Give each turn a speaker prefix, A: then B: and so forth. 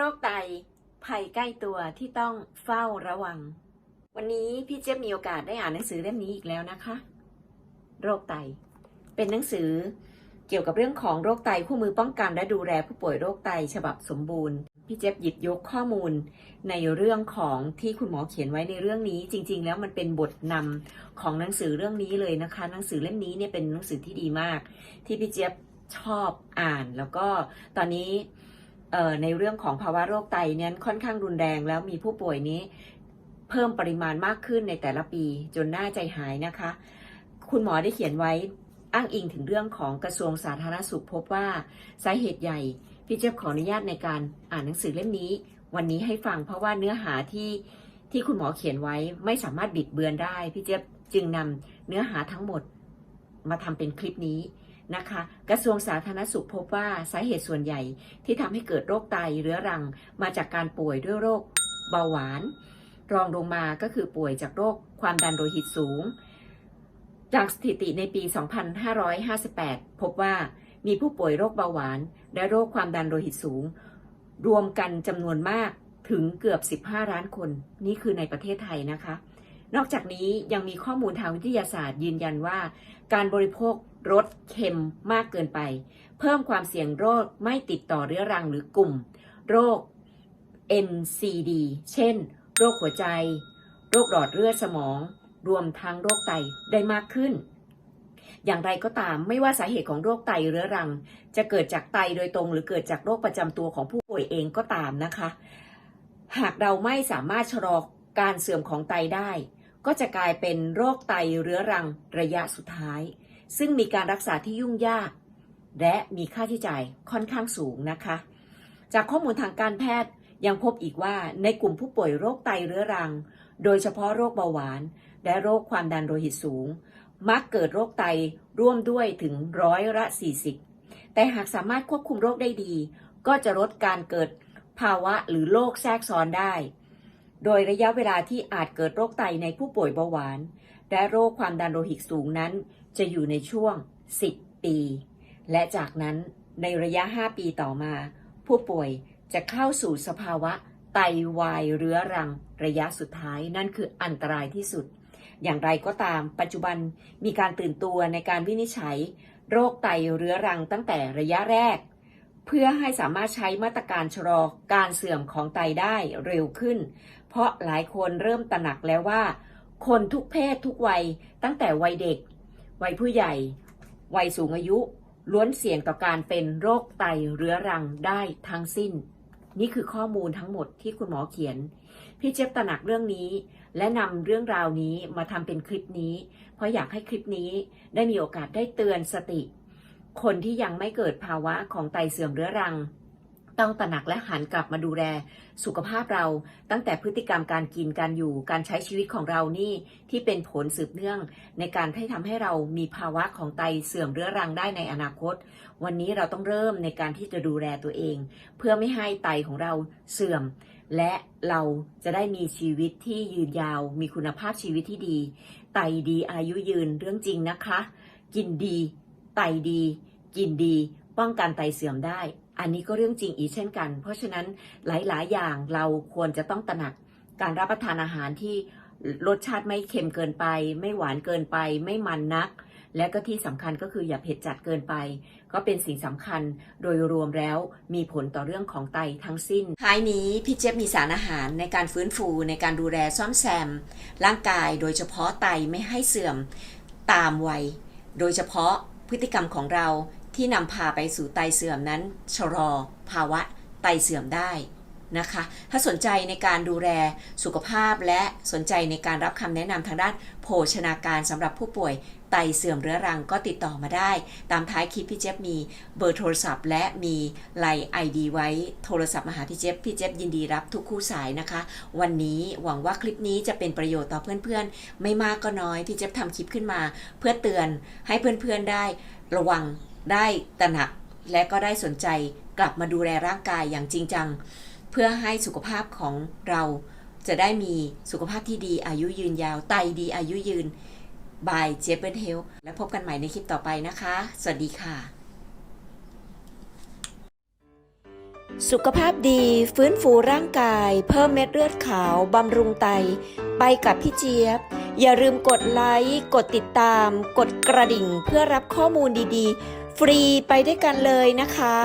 A: รคไต ภัยใกล้ตัวที่ต้องเฝ้าระวัง วันนี้พี่เจ๊ยมีโอกาสได้อ่านหนังสือเล่มนี้อีกแล้วนะคะ โรคไต เป็นหนังสือเกี่ยวกับเรื่องของโรคไตคู่มือป้องกัน และดูแลผู้ป่วยโรคไตฉบับสมบูรณ์ พี่เจ๊ยหยิบยกข้อมูลในเรื่องของที่คุณหมอเขียนไว้ในเรื่องนี้ จริง ๆ แล้วมันเป็นบทนำของหนังสือเรื่องนี้เลยนะคะ หนังสือเล่มนี้เนี่ยเป็นหนังสือที่ดีมาก ที่พี่เจ๊ยชอบอ่านแล้วก็ตอนนี้ ในเรื่องของภาวะโรคไตเนี่ยค่อนข้างรุนแรงแล้วมีผู้ป่วยนี้เพิ่มปริมาณมากขึ้นในแต่ละปีจนน่าใจหายนะคะ คุณหมอได้เขียนไว้อ้างอิงถึงเรื่องของกระทรวงสาธารณสุขพบว่าสาเหตุใหญ่พี่เจี๊ยบขออนุญาตในการอ่านหนังสือเล่มนี้ วันนี้ให้ฟังเพราะว่าเนื้อหาที่ที่คุณหมอเขียนไว้ไม่สามารถบิดเบือนได้ พี่เจี๊ยบจึงนำเนื้อหาทั้งหมดมาทำเป็นคลิปนี้ นะคะ กระทรวงสาธารณสุขพบว่าสาเหตุส่วนใหญ่ที่ทำให้เกิดโรคไตเรื้อรัง มาจากการป่วยด้วยโรคเบาหวาน รองลงมาก็คือป่วยจากโรคความดันโลหิตสูง จากสถิติในปี 2558 พบว่ามีผู้ป่วยโรคเบาหวาน และโรคความดันโลหิตสูง รวมกันจำนวนมากถึงเกือบ 15 ล้านคน นี่คือในประเทศไทยนะคะ นอกจากนี้ยังมีข้อมูลทางวิทยาศาสตร์ยืนยันว่า การบริโภค รสเค็มมากเกินไป เพิ่มความเสี่ยงโรคไม่ติดต่อเรื้อรังหรือกลุ่ม โรค NCD เช่น โรคหัวใจ โรคหลอดเลือดสมอง รวมทั้งโรคไตได้มากขึ้น อย่างไรก็ตามไม่ว่าสาเหตุของโรคไตเรื้อรัง จะเกิดจากไตโดยตรง หรือเกิดจากโรคประจำตัวของผู้ป่วยเองก็ตามนะคะ หากเราไม่สามารถชะลอการเสื่อมของไตได้ ก็จะกลายเป็นโรคไตเรื้อรังระยะสุดท้าย ซึ่งมีการรักษาที่ยุ่งยาก และมีค่าใช้จ่ายค่อนข้างสูงนะคะ จากข้อมูลทางการแพทย์ยังพบอีกว่าในกลุ่มผู้ป่วยโรคไตเรื้อรัง โดยเฉพาะโรคเบาหวาน และโรคความดันโลหิตสูง มักเกิดโรคไตร่วมด้วยถึงร้อยละ 40 แต่หากสามารถควบคุมโรคได้ดี ก็จะลดการเกิดภาวะหรือโรคแทรกซ้อนได้ โดยระยะเวลาที่อาจเกิดโรคไตในผู้ป่วยเบาหวาน และโรคความดันโลหิตสูงนั้น จะอยู่ในช่วง 10 ปี และจากนั้นในระยะ 5 ปีต่อมา ผู้ป่วยจะเข้าสู่สภาวะไตวายเรื้อรังระยะสุดท้ายนั่นคืออันตรายที่สุด อย่างไรก็ตาม ปัจจุบันมีการตื่นตัวในการวินิจฉัย โรคไตเรื้อรังตั้งแต่ระยะแรก เพื่อให้สามารถใช้มาตรการชะลอการเสื่อมของไตได้เร็วขึ้น เพราะหลายคนเริ่มตระหนักแล้วว่า คนทุกเพศทุกวัยตั้งแต่วัยเด็ก วัยผู้ใหญ่ วัยสูงอายุ ล้วนเสี่ยงต่อการเป็นโรคไตเรื้อรังได้ทั้งสิ้น นี่คือข้อมูลทั้งหมดที่คุณหมอเขียน พี่เจี๊ยบตระหนักเรื่องนี้ และนำเรื่องราวนี้มาทำเป็นคลิปนี้ เพราะอยากให้คลิปนี้ได้มีโอกาสได้เตือนสติ คนที่ยังไม่เกิดภาวะของไตเสื่อมเรื้อรัง ต้องตระหนักและหันกลับมาดูแลสุขภาพเรา ตั้งแต่พฤติกรรมการกินการอยู่การใช้ชีวิตของเรานี่ที่เป็นผลสืบเนื่อง ในการให้ทำให้เรามีภาวะของไตเสื่อมเรื้อรังได้ในอนาคต วันนี้เราต้องเริ่มในการที่จะดูแลตัวเอง เพื่อไม่ให้ไตของเราเสื่อม และเราจะได้มีชีวิตที่ยืนยาว มีคุณภาพชีวิตที่ดี ไตดีอายุยืนเรื่องจริงนะคะ กินดี ไตดี กินดี ป้องกันไตเสื่อมได้ อันนี้ก็เรื่องจริงอีกเช่นกัน เพราะฉะนั้นหลาย ๆ อย่างเราควรจะต้องตระหนักการรับประทานอาหารที่รสชาติไม่เค็มเกินไป ไม่หวานเกินไป ไม่มันนัก และก็ที่สำคัญก็คืออย่าเผ็ดจัดเกินไป ก็เป็นสิ่งสำคัญโดยรวมแล้วมีผลต่อเรื่องของไตทั้งสิ้นท้ายนี้พี่เจี๊ยบมีสารอาหารในการฟื้นฟูในการดูแลซ่อมแซม ร่างกายโดยเฉพาะไตไม่ให้เสื่อมตามวัย โดยเฉพาะพฤติกรรมของเรา ที่นำพาไปสู่ไตเสื่อมนั้น ชะลอภาวะไตเสื่อมได้นะคะ ถ้าสนใจในการดูแลสุขภาพและสนใจในการรับคำแนะนำทางด้านโภชนาการสำหรับผู้ป่วยไตเสื่อมเรื้อรังก็ติดต่อมาได้ ตามท้ายคลิปพี่เจี๊ยบมีเบอร์โทรศัพท์ และมีไลน์ไอดีไว้โทรศัพท์มาหาพี่เจี๊ยบพี่เจี๊ยบยินดีรับทุกคู่สายนะคะ วันนี้หวังว่าคลิปนี้จะเป็นประโยชน์ต่อเพื่อนๆ ไม่มากก็น้อยพี่เจี๊ยบทำคลิปขึ้นมา เพื่อเตือนให้เพื่อนๆได้ระวัง ได้ตระหนักและก็ได้สนใจกลับมาดูแลร่างกายอย่างจริงจัง เพื่อให้สุขภาพของเราจะได้มีสุขภาพที่ดีอายุยืนยาว ไตดีอายุยืนบายเจเปิลเฮลและพบกันใหม่ในคลิปต่อไปนะคะ สวัสดีค่ะ สุขภาพดีฟื้นฟูร่างกาย เพิ่มเม็ดเลือดขาว บำรุงไต ไปกับพี่เจี๊ยบ อย่าลืมกดไลค์ กดติดตาม กดกระดิ่งเพื่อรับข้อมูลดีๆ ฟรีไปได้วยกันเลยนะคะ